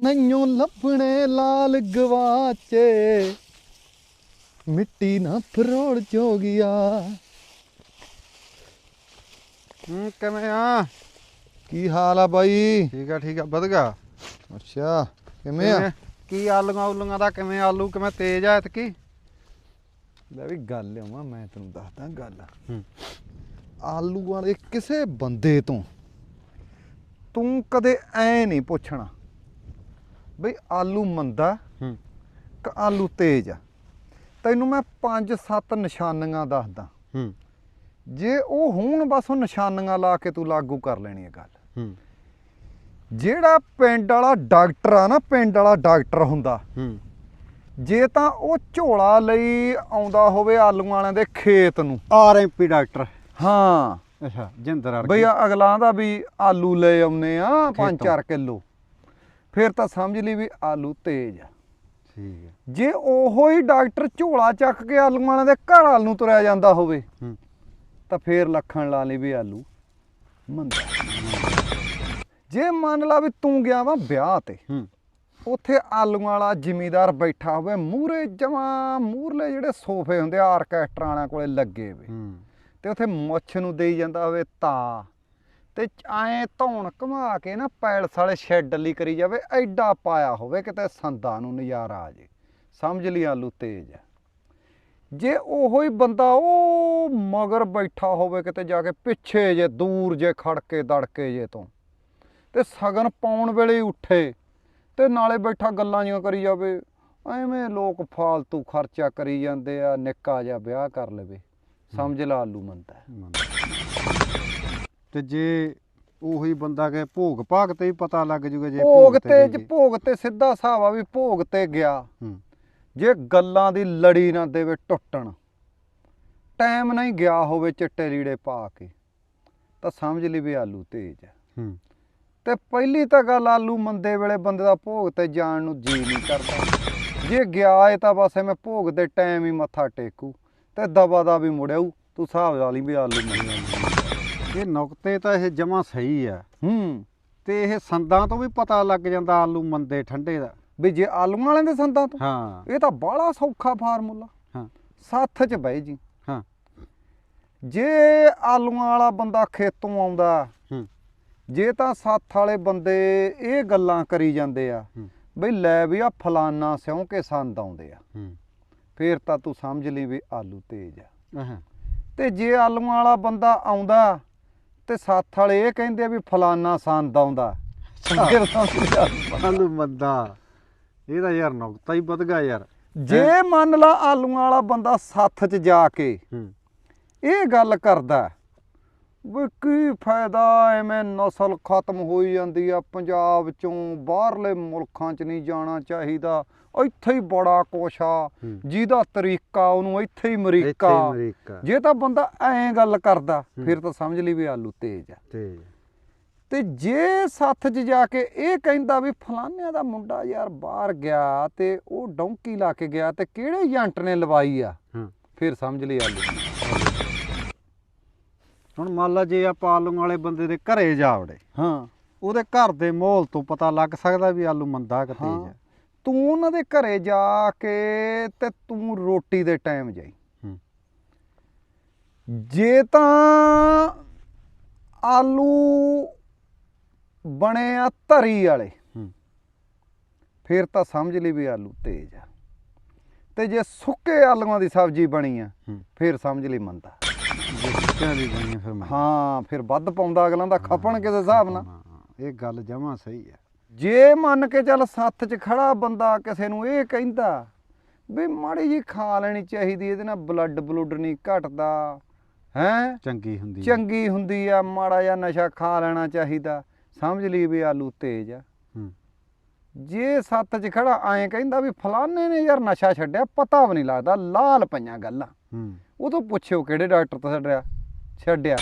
ਨਈਓ ਲੱਭਣੇ ਲਾਲ ਗਵਾਚੇ। ਮਿੱਟੀ ਨਾ ਫਰੋੜ ਜੋਗਿਆ ਹੂੰ ਕਿਵੇਂ ਆ? ਕੀ ਹਾਲ ਆ ਬਾਈ? ਠੀਕ ਆ ਠੀਕ ਆ ਵਧ ਗਿਆ ਅੱਛਾ ਕਿਵੇਂ ਆ? ਕੀ ਆਲੂਆਂ ਉਲੂਆਂ ਦਾ ਕਿਵੇਂ ਆਲੂ ਕਿਵੇਂ ਤੇਜ਼ ਆ ਇਤਕੀ ਲੈ ਵੀ ਗੱਲ ਆਵਾਂ ਮੈਂ ਤੈਨੂੰ ਦੱਸਦਾ ਗੱਲ। ਹੂੰ। ਆਲੂਆਂ ਦੇ ਕਿਸੇ ਬੰਦੇ ਤੋਂ ਤੂੰ ਕਦੇ ਐ ਨਹੀਂ ਪੁੱਛਣਾ। ਬਈ ਆਲੂ ਮੰਦਾ ਹੂੰ। ਕਿ ਆਲੂ ਤੇਜ਼। ਆ ਤੈਨੂੰ ਮੈਂ ਪੰਜ ਸੱਤ ਨਿਸ਼ਾਨੀਆਂ ਦੱਸਦਾ। ਹੂੰ। ਜੇ ਉਹ ਹੋਣ ਬਸ ਉਹ ਨਿਸ਼ਾਨੀਆਂ ਲਾ ਕੇ ਤੂੰ ਲਾਗੂ ਕਰ ਲੈਣੀ ਹੈ ਗੱਲ। ਹੂੰ। ਜਿਹੜਾ ਪਿੰਡ ਵਾਲਾ ਡਾਕਟਰ ਆ ਨਾ ਪਿੰਡ ਵਾਲਾ ਡਾਕਟਰ ਹੁੰਦਾ। ਹੂੰ। ਜੇ ਤਾਂ ਉਹ ਝੋਲਾ ਲਈ ਆਉਂਦਾ ਹੋਵੇ ਆਲੂਆਂ ਵਾਲਿਆਂ ਦੇ ਖੇਤ ਨੂੰ। RMP doctor. ਹਾਂ। ਅੱਛਾ ਜਿੰਦਰ ਅੜ ਬਈ ਅਗਲਾਂ ਦਾ ਵੀ ਆਲੂ ਲੈ ਆਉਨੇ ਆ 5-4 ਖੇਤੋਂ। ਕਿਲੋ। ਫਿਰ ਤਾਂ ਸਮਝ ਲਈ ਵੀ ਆਲੂ ਤੇਜ਼ ਆ। ਠੀਕ ਹੈ ਜੇ ਉਹੋ ਹੀ ਡਾਕਟਰ ਝੋਲਾ ਚੱਕ ਕੇ ਆਲੂਆਂ ਵਾਲਿਆਂ ਦੇ ਘਰ ਨੂੰ ਤੁਰਿਆ ਜਾਂਦਾ ਹੋਵੇ ਹੂੰ। ਤਾਂ ਫੇਰ ਲੱਖਣ ਲਾ ਲਈ ਵੀ ਆਲੂ ਮੰਦਾ। ਜੇ ਮੰਨ ਲਾ ਵੀ ਤੂੰ ਗਿਆ ਵਾ ਵਿਆਹ ਤੇ ਹੂੰ। ਉੱਥੇ ਆਲੂਆਂ ਵਾਲਾ ਜ਼ਿਮੀਦਾਰ ਬੈਠਾ ਹੋਵੇ ਮੂਰੇ ਜਮਾ ਮੂਰਲੇ ਜਿਹੜੇ ਸੋਫੇ ਹੁੰਦੇ ਆ ਆਰਕੈਸਟਰਾਂ ਵਾਲਿਆਂ ਕੋਲੇ ਲੱਗੇ ਵੇ ਹੂੰ। ਤੇ ਉੱਥੇ ਮੁੱਛ ਨੂੰ ਦੇਈ ਜਾਂਦਾ ਹੋਵੇ ਤਾ। ਤੇ ਐਂ ਧੌਣ ਘੁਮਾ ਕੇ ਨਾ ਪੈਲਸ ਵਾਲੇ ਸ਼ੈੱਡ ਲਈ ਕਰੀ ਜਾਵੇ ਐਡਾ ਪਾਇਆ ਹੋਵੇ ਕਿਤੇ ਸੰਦਾਂ ਨੂੰ ਨਜ਼ਾਰਾ ਆ ਜੇ। ਸਮਝ ਲਈ ਆਲੂ ਤੇਜ਼ ਜੇ ਉਹੋ ਹੀ ਬੰਦਾ ਉਹ ਮਗਰ ਬੈਠਾ ਹੋਵੇ ਕਿਤੇ ਜਾ ਕੇ ਪਿੱਛੇ ਜੇ ਦੂਰ ਜੇ ਖੜ ਕੇ ਦੜਕੇ ਜੇ ਤੋਂ ਤੇ ਸਗਨ ਪਾਉਣ ਵੇਲੇ ਉੱਠੇ ਤੇ ਨਾਲੇ ਬੈਠਾ ਗੱਲਾਂ ਜਿਹੀਆਂ ਕਰੀ ਜਾਵੇ ਐਵੇਂ ਲੋਕ ਫਾਲਤੂ ਖਰਚਾ ਕਰੀ ਜਾਂਦੇ ਆ ਨਿੱਕਾ ਜਿਹਾ ਵਿਆਹ ਕਰ ਲਵੇ। ਸਮਝ ਲਾ ਆਲੂ ਮੰਦਾ। ਤੇ ਜੇ ਉਹੀ ਬੰਦਾ ਕੇ ਭੋਗ ਭਾਗ ਤੇ ਵੀ ਪਤਾ ਲੱਗ ਜੂਗਾ ਜੇ ਭੋਗ ਤੇ ਜ। ਭੋਗ ਤੇ ਸਿੱਧਾ ਹਿਸਾਬ ਆ ਵੀ ਭੋਗ ਤੇ ਗਿਆ। ਹੂੰ। ਜੇ ਗੱਲਾਂ ਦੀ ਲੜੀ ਨਾ ਦੇਵੇ ਟੁੱਟਣ ਟਾਈਮ ਨਹੀਂ ਗਿਆ ਹੋਵੇ ਚਿੱਟੇ ਲੀੜੇ ਪਾ ਕੇ ਤਾਂ ਸਮਝ ਲਈ ਵੀ ਆਲੂ ਤੇਜ਼ ਹੈ। ਹੂੰ। ਤੇ ਪਹਿਲੀ ਤਾਂ ਗੱਲ ਆਲੂ ਮੰਦੇ ਵੇਲੇ ਬੰਦੇ ਦਾ ਭੋਗ ਤੇ ਜਾਣ ਨੂੰ ਜੀ ਨਹੀਂ ਕਰਦਾ। ਜੇ ਗਿਆ ਏ ਤਾਂ ਬਸ ਐਵੇਂ ਭੋਗ ਦੇ ਟਾਈਮ ਹੀ ਮੱਥਾ ਟੇਕੂ ਤੇ ਦਬਾ ਦਾ ਵੀ ਮੁੜਿਆਊ ਤੂੰ ਹਿਸਾਬ ਲਾ ਲਈ ਵੀ ਆਲੂ ਮੰਦੇ ਇਹ ਨੁਕਤੇ ਤਾਂ ਇਹ ਜਮਾ ਸਹੀ ਆ। ਹੂੰ। ਤੇ ਇਹ ਸੰਦਾਂ ਤੋਂ ਵੀ ਪਤਾ ਲੱਗ ਜਾਂਦਾ ਆਲੂ ਮੰਦੇ ਠੰਡੇ ਦਾ। ਵੀ ਜੇ ਆਲੂਆਂ ਵਾਲਿਆਂ ਦੇ ਸੰਦਾਂ ਤੋਂ? ਹਾਂ। ਇਹ ਤਾਂ ਬਾਹਲਾ ਸੌਖਾ ਫਾਰਮੂਲਾ। ਹਾਂ। ਸੱਥ 'ਚ ਬਈ ਜੀ। ਹਾਂ। ਜੇ ਆਲੂਆਂ ਵਾਲਾ ਬੰਦਾ ਖੇਤੋਂ ਆਉਂਦਾ ਹੂੰ। ਜੇ ਤਾਂ ਸੱਥ ਵਾਲੇ ਬੰਦੇ ਇਹ ਗੱਲਾਂ ਕਰੀ ਜਾਂਦੇ ਆ ਬਈ ਲੈ ਵੀ ਆ ਫਲਾਨਾ ਸਿਉਂ ਕੇ ਸੰਦ ਆਉਂਦੇ ਆ। ਹੂੰ। ਫੇਰ ਤਾਂ ਤੂੰ ਸਮਝ ਲਈ ਵੀ ਆਲੂ ਤੇਜ਼ ਆ। ਤੇ ਜੇ ਆਲੂਆਂ ਵਾਲਾ ਬੰਦਾ ਆਉਂਦਾ ਤੇ ਸੱਥ ਵਾਲੇ ਇਹ ਕਹਿੰਦੇ ਵੀ ਫਲਾਨਾ ਸੰਦ ਆਉਂਦਾ। ਆਲੂ ਮੰਦਾ। ਇਹ ਤਾਂ ਯਾਰ ਨੁਕਤਾ ਹੀ ਵਧ ਗਿਆ ਯਾਰ। ਜੇ ਮੰਨ ਲਾ ਆਲੂਆਂ ਵਾਲਾ ਬੰਦਾ ਸੱਥ 'ਚ ਜਾ ਕੇ ਇਹ ਗੱਲ ਕਰਦਾ ਵੀ ਕੀ ਫਾਇਦਾ ਐਵੇਂ ਨਸਲ ਖਤਮ ਹੋਈ ਜਾਂਦੀ ਆ ਪੰਜਾਬ ਚੋਂ ਬਾਹਰਲੇ ਮੁਲਕਾਂ 'ਚ ਨਹੀਂ ਜਾਣਾ ਚਾਹੀਦਾ। ਇੱਥੇ ਹੀ ਬੜਾ ਕੁਛ ਆ। ਜਿਹਦਾ ਤਰੀਕਾ ਉਹਨੂੰ ਇੱਥੇ ਹੀ ਅਮਰੀਕਾ। ਜੇ ਤਾਂ ਬੰਦਾ ਐਂ ਗੱਲ ਕਰਦਾ। ਫਿਰ ਤਾਂ ਸਮਝ ਲਈ ਵੀ ਆਲੂ ਤੇਜ਼ ਆ। ਤੇ ਜੇ ਸੱਥ 'ਚ ਜਾ ਕੇ ਇਹ ਕਹਿੰਦਾ ਵੀ ਫਲਾਨਿਆਂ ਦਾ ਮੁੰਡਾ ਯਾਰ ਬਾਹਰ ਗਿਆ ਤੇ ਉਹ ਡੌਂਕੀ ਲਾ ਕੇ ਗਿਆ ਤੇ ਕਿਹੜੇ ਏਜੰਟ ਨੇ ਲਵਾਈ ਆ? ਫਿਰ ਸਮਝ ਲਈ ਆਲੂ। ਹੁਣ ਮੰਨ ਲਾ ਜੇ ਆਪਾਂ ਆਲੂ ਵਾਲੇ ਬੰਦੇ ਦੇ ਘਰੇ ਜਾ ਵੜੇ। ਹਾਂ। ਉਹਦੇ ਘਰ ਦੇ ਮਾਹੌਲ ਤੋਂ ਪਤਾ ਲੱਗ ਸਕਦਾ ਵੀ ਆਲੂ ਮੰਦਾ ਕਿ ਤੇਜ਼ ਹੈ। ਤੂੰ ਉਹਨਾਂ ਦੇ ਘਰੇ ਜਾ ਕੇ ਤੇ ਤੂੰ ਰੋਟੀ ਦੇ ਟਾਈਮ ਜਾਈ। ਜੇ ਤਾਂ ਆਲੂ ਬਣੇ ਆ ਧਰੀ ਵਾਲੇ ਫਿਰ ਤਾਂ ਸਮਝ ਲਈ ਵੀ ਆਲੂ ਤੇਜ਼ ਆ। ਤੇ ਜੇ ਸੁੱਕੇ ਆਲੂਆਂ ਦੀ ਸਬਜ਼ੀ ਬਣੀ ਆ ਫਿਰ ਸਮਝ ਲਈ ਮੰਦਾ। ਆ। ਹਾਂ ਫਿਰ ਵੱਧ ਪਾਉਂਦਾ ਅਗਲਾਂ ਦਾ ਖਪਣ ਕਿਸ ਹਿਸਾਬ ਨਾਲ। ਇਹ ਗੱਲ ਜਮਾ ਸਹੀ ਹੈ ਜੇ ਮੰਨ ਕੇ ਚੱਲ ਸੱਥ 'ਚ ਖੜਾ ਬੰਦਾ ਕਿਸੇ ਨੂੰ ਇਹ ਕਹਿੰਦਾ ਵੀ ਮਾੜੀ ਜੀ ਖਾ ਲੈਣੀ ਚਾਹੀਦੀ ਇਹਦੇ ਨਾਲ ਬਲੱਡ ਬਲੂਡ ਨਹੀਂ ਘਟਦਾ ਹੈ? ਚੰਗੀ ਹੁੰਦੀ ਹੈ। ਚੰਗੀ ਹੁੰਦੀ ਆ ਮਾੜਾ ਜਿਹਾ ਨਸ਼ਾ ਖਾ ਲੈਣਾ ਚਾਹੀਦਾ ਸਮਝ ਲਈ ਵੀ ਆਲੂ ਤੇਜ਼ ਆ। ਹੂੰ। ਜੇ ਸੱਤ 'ਚ ਖੜਾ ਐਂ ਕਹਿੰਦਾ ਵੀ ਫਲਾਣੇ ਨੇ ਯਾਰ ਨਸ਼ਾ ਛੱਡਿਆ ਪਤਾ ਵੀ ਨਹੀਂ ਲੱਗਦਾ ਲਾਲ ਪਈਆਂ ਗੱਲਾਂ। ਹੂੰ। ਉਦੋਂ ਪੁੱਛਿਓ ਕਿਹੜੇ ਡਾਕਟਰ ਤੋਂ ਛੱਡਿਆ? ਛੱਡਿਆ।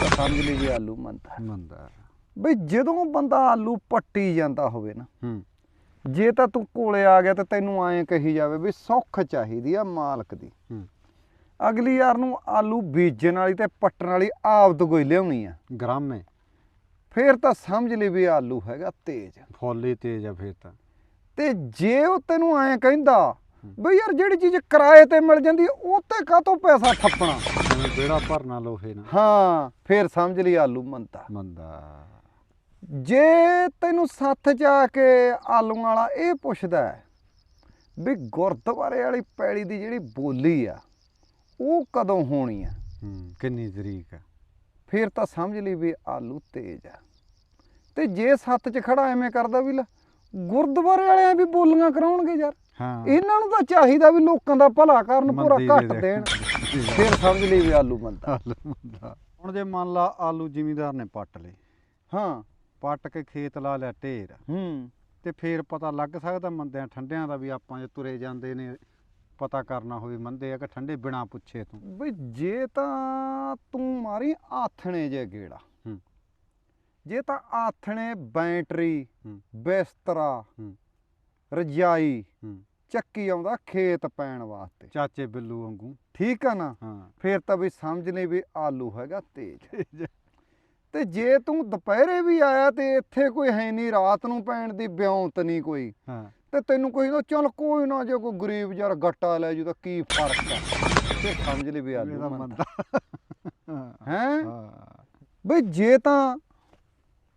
ਤਾਂ ਸਮਝ ਲਈ ਵੀ ਆਲੂ ਮੰਦਾ ਮੰਦਾ ਬਈ ਜਦੋਂ ਬੰਦਾ ਆਲੂ ਪੱਟੀ ਜਾਂਦਾ ਹੋਵੇ ਨਾ ਹੂੰ। ਜੇ ਤਾਂ ਤੂੰ ਕੋਲੇ ਆ ਗਿਆ ਤਾਂ ਤੈਨੂੰ ਐਂ ਕਹੀ ਜਾਵੇ ਵੀ ਸੁੱਖ ਚਾਹੀਦੀ ਆ ਮਾਲਕ ਦੀ। ਹੂੰ। ਅਗਲੀ ਯਾਰ ਨੂੰ ਆਲੂ ਬੀਜਣ ਵਾਲੀ ਤੇ ਪੱਟਣ ਵਾਲੀ ਆਪ ਤੋਂ ਕੋਈ ਲਿਆਉਣੀ ਆ। ਗ੍ਰਾਮੇ ਫੇਰ ਤਾਂ ਸਮਝ ਲਈ ਵੀ ਆਲੂ ਹੈਗਾ ਤੇਜ਼। ਫੁੱਲ ਤੇਜ਼ ਆ ਫੇਰ ਤਾਂ। ਤੇ ਜੇ ਉਹ ਤੈਨੂੰ ਐਂ ਕਹਿੰਦਾ ਬਈ ਯਾਰ ਜਿਹੜੀ ਚੀਜ਼ ਕਿਰਾਏ ਤੇ ਮਿਲ ਜਾਂਦੀ ਉਹ ਤੇ ਕਾਹਤੋਂ ਪੈਸਾ ਠੱਪਣਾ? ਬੇੜਾ ਭਰਨਾ ਲੋਹੇ ਨਾਲ। ਹਾਂ ਫੇਰ ਸਮਝ ਲਈ ਆਲੂ ਮੰਦਾ। ਮੰਦਾ। ਜੇ ਤੈਨੂੰ ਸੱਥ ਆ ਕੇ ਆਲੂਆਂ ਵਾਲਾ ਇਹ ਪੁੱਛਦਾ ਵੀ ਗੁਰਦੁਆਰੇ ਵਾਲੀ ਪੈਲੀ ਦੀ ਜਿਹੜੀ ਬੋਲੀ ਆ ਉਹ ਕਦੋਂ ਹੋਣੀ ਆ? ਹੂੰ ਕਿੰਨੀ ਤਰੀਕ ਆ? ਫੇਰ ਤਾਂ ਸਮਝ ਲਈ ਵੀ ਆਲੂ ਤੇਜ਼ ਆ। ਤੇ ਜੇ ਸੱਤ 'ਚ ਖੜਾ ਐਵੇਂ ਕਰਦਾ ਵੀ ਲੈ ਗੁਰਦੁਆਰੇ ਵਾਲਿਆਂ ਵੀ ਬੋਲੀਆਂ ਕਰਾਉਣਗੇ ਯਾਰ। ਹਾਂ। ਇਹਨਾਂ ਨੂੰ ਤਾਂ ਚਾਹੀਦਾ ਵੀ ਲੋਕਾਂ ਦਾ ਭਲਾ ਕਰਨ ਪੂਰਾ ਘੱਟ। ਦੇਣ। ਫੇਰ ਸਮਝ ਲਈ ਵੀ ਆਲੂ ਬੰਦਾ ਆਲੂ ਮੰਦਾ ਹੁਣ ਜੇ ਮੰਨ ਲਾ ਆਲੂ ਜ਼ਿਮੀਂਦਾਰ ਨੇ ਪੱਟ ਲਏ। ਹਾਂ। ਪੱਟ ਕੇ ਖੇਤ ਲਾ ਲਿਆ ਢੇਰ। ਹੂੰ। ਤੇ ਫੇਰ ਪਤਾ ਲੱਗ ਸਕਦਾ ਮੰਦਿਆਂ ਠੰਡਿਆਂ ਦਾ ਵੀ ਆਪਾਂ ਜੇ ਤੁਰੇ ਜਾਂਦੇ ਨੇ ਪਤਾ ਕਰਨਾ ਹੋਵੇ ਮੰਦੇ ਆ ਕਿ ਠੰਡੇ ਬਿਨਾ ਪੁੱਛੇ ਤੋਂ। ਬਈ ਜੇ ਤਾਂ ਤੂੰ ਮਾਰੀ ਆਥਣੇ ਜੇ ਗੇੜਾ। ਹੂੰ। ਜੇ ਤਾਂ ਆਥਣੇ ਬੈਟਰੀ। ਬਿਸਤਰਾ। ਰਜਾਈ। ਚੱਕੀ ਆਉਂਦਾ ਖੇਤ ਪੈਣ ਵਾਸਤੇ। ਚਾਚੇ ਬਿੱਲੂ ਵਾਂਗੂ। ਠੀਕ ਆ ਨਾ? ਹਾਂ। ਫੇਰ ਤਾਂ ਵੀ ਸਮਝ ਲਈ ਵੀ ਆਲੂ ਹੈਗਾ ਤੇਜ਼। ਤੇ ਜੇ ਤੂੰ ਦੁਪਹਿਰੇ ਵੀ ਆਇਆ ਤੇ ਇੱਥੇ ਕੋਈ ਹੈ ਨਹੀਂ ਰਾਤ ਨੂੰ ਪੈਣ ਦੀ ਬਿਉਂਤ ਨਹੀਂ ਕੋਈ। ਹਾਂ। ਤੇ ਤੈਨੂੰ ਕੋਈ ਨਾ ਚੱਲ ਕੋਈ ਨਾ ਜੇ ਕੋਈ ਗਰੀਬ ਯਾਰ ਗੱਟਾ ਲੈ ਜੂ ਤਾਂ ਕੀ ਫ਼ਰਕ ਆ? ਤੇ ਸਮਝ ਲਈ ਵੀ ਆਲੂ ਮੰਦਾ। ਹਾਂ। ਬਈ ਜੇ ਤਾਂ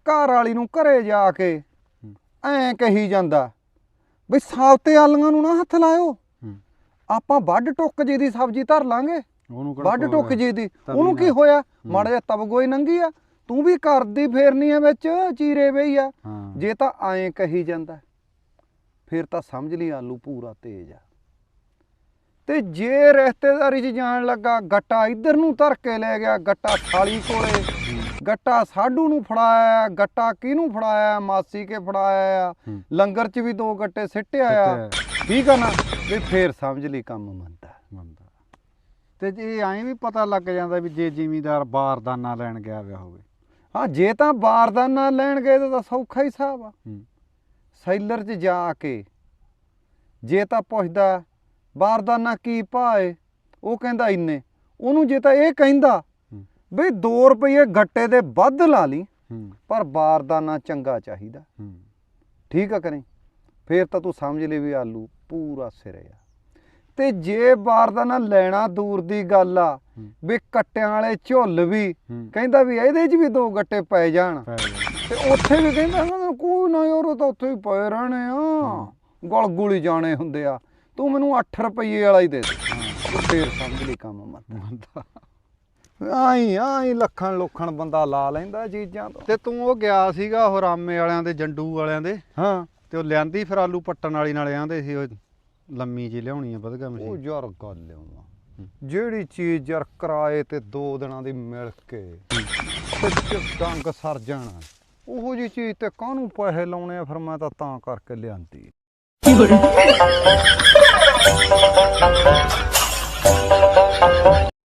ਘਰ ਵਾਲੀ ਨੂੰ ਘਰੇ ਜਾ ਕੇ। ਐਂ ਕਹੀ ਜਾਂਦਾ ਬਈ ਸਾਬਤੇ ਆਲੀਆਂ ਨੂੰ ਨਾ ਹੱਥ ਲਾਇਓ। ਆਪਾਂ ਵੱਢ ਟੁੱਕ ਜੀ ਦੀ ਸਬਜ਼ੀ ਧਰ ਲਾਂਗੇ। ਕੋਈ ਟੁੱਕ ਜੀ ਦੀ ਉਹਨੂੰ ਕੀ। ਹੋਇਆ? ਮਾੜਾ ਜਿਹਾ ਤਬਗੋਈ ਨੰਗੀ ਆ। ਤੂੰ ਵੀ ਕਰਦੀ ਫੇਰਨੀ ਆ ਵਿੱਚ ਚੀਰੇ ਵਈ ਆ। ਜੇ ਤਾਂ ਐਂ ਕਹੀ ਜਾਂਦਾ ਫਿਰ ਤਾਂ ਸਮਝ ਲਈ ਆਲੂ ਪੂਰਾ ਤੇਜ਼ ਆ। ਤੇ ਜੇ ਰਿਸ਼ਤੇਦਾਰੀ 'ਚ ਜਾਣ ਲੱਗਾ ਗੱਟਾ ਇੱਧਰ ਨੂੰ ਧਰ ਕੇ ਲੈ ਗਿਆ ਗੱਟਾ ਥਾਲੀ ਕੋਲੇ ਗੱਟਾ ਸਾਡੂ ਨੂੰ ਫੜਾਇਆ ਗੱਟਾ ਕਿਹਨੂੰ ਫੜਾਇਆ ਮਾਸੀ ਕੇ ਫੜਾਇਆ। ਲੰਗਰ 'ਚ ਵੀ ਦੋ ਗੱਟੇ ਸਿੱਟਿਆ ਆ। ਠੀਕ ਆ ਨਾ? ਵੀ ਫੇਰ ਸਮਝ ਲਈ ਕੰਮ ਮੰਦਾ ਮੰਦਾ ਤੇ ਜੇ ਐਂ ਵੀ ਪਤਾ ਲੱਗ ਜਾਂਦਾ ਵੀ ਜੇ ਜ਼ਿਮੀਂਦਾਰ ਬਾਰਦਾਨਾ ਲੈਣ ਗਿਆ ਹੋਵੇ ਹਾਂ ਜੇ ਤਾਂ ਬਾਰਦਾਨਾ ਲੈਣ ਗਏ ਤਾਂ ਸੌਖਾ ਹੀ ਹਿਸਾਬ ਆ। ਸੈਲਰ 'ਚ ਜਾ ਕੇ ਜੇ ਤਾਂ ਪੁੱਛਦਾ ਬਾਰਦਾਨਾ ਕੀ ਭਾਏ ਉਹ ਕਹਿੰਦਾ ਇੰਨੇ। ਉਹਨੂੰ ਜੇ ਤਾਂ ਇਹ ਕਹਿੰਦਾ। ਬਈ 2 ਰੁਪਏ ਗੱਟੇ ਦੇ ਵੱਧ ਲਾ ਲਈ ਪਰ ਬਾਰਦਾਨਾ ਚੰਗਾ ਚਾਹੀਦਾ। ਠੀਕ ਆ ਕਰੇ ਫੇਰ ਤਾਂ ਤੂੰ ਸਮਝ ਲਈ ਵੀ ਆਲੂ ਪੂਰਾ ਸਿਰੇ ਆ। ਤੇ ਜੇ ਬਾਰਦਾਨਾ ਲੈਣਾ ਦੂਰ ਦੀ ਗੱਲ ਆ। ਵੀ ਕੱਟਿਆਂ ਵਾਲੇ ਝੁੱਲ ਵੀ ਕਹਿੰਦਾ ਵੀ ਇਹਦੇ 'ਚ ਵੀ ਦੋ ਗੱਟੇ ਪੈ ਜਾਣ। ਤੇ ਉੱਥੇ ਵੀ ਕਹਿੰਦਾ ਨਾ ਕੋਈ ਨਾ ਯਾਰ ਉਹ ਤਾਂ ਉੱਥੇ ਹੀ ਪਏ ਰਹਿਣੇ ਆ। ਗਲ ਗੁਲੀ ਜਾਣੇ ਹੁੰਦੇ ਆ। ਤੂੰ ਮੈਨੂੰ 8 ਰੁਪਏ ਵਾਲਾ ਹੀ ਦੇ ਦੇ। ਫੇਰ ਸਮਝ ਲਈ ਕੰਮ ਮਤ। ਮੰਦਾ ਆਈ ਆਈ ਲੱਖਾਂ ਲੋਖਣ ਬੰਦਾ ਲਾ ਲੈਂਦਾ ਚੀਜ਼ਾਂ ਤੋਂ। ਤੇ ਤੂੰ ਉਹ ਗਿਆ ਸੀਗਾ ਉਹ ਰਾਮੇ ਵਾਲਿਆਂ ਦੇ ਜੰਡੂ ਵਾਲਿਆਂ ਦੇ। ਹਾਂ। ਤੇ ਉਹ ਲਿਆਂਦੀ ਫਿਰ ਆਲੂ ਪੱਟਣ ਵਾਲੀ ਨਾਲੇ ਆਂਦੇ ਸੀ ਉਹ। ਲੰਮੀ ਜੀ ਲਿਆਉਣੀ ਆ ਵਧਗਾ ਉਹ ਮਸ਼ੀਨ ਯਾਰ ਗੱਲ ਲਿਆਉਣਾ ਜਿਹੜੀ ਚੀਜ਼ ਯਾਰ ਕਿਰਾਏ ਤੇ ਦੋ ਦਿਨਾਂ ਦੀ ਮਿਲ ਕੇ ਤੇ ਚ- ਡੰਗ ਸਰ ਜਾਣਾ ਉਹੋ ਜੀ ਚੀਜ਼ ਤੇ ਕਾਹਨੂੰ ਪੈਸੇ ਲਾਉਣੇ ਆ? ਫਿਰ ਮੈਂ ਤਾਂ ਤਾਂ ਕਰਕੇ ਲਿਆਂਦੀ।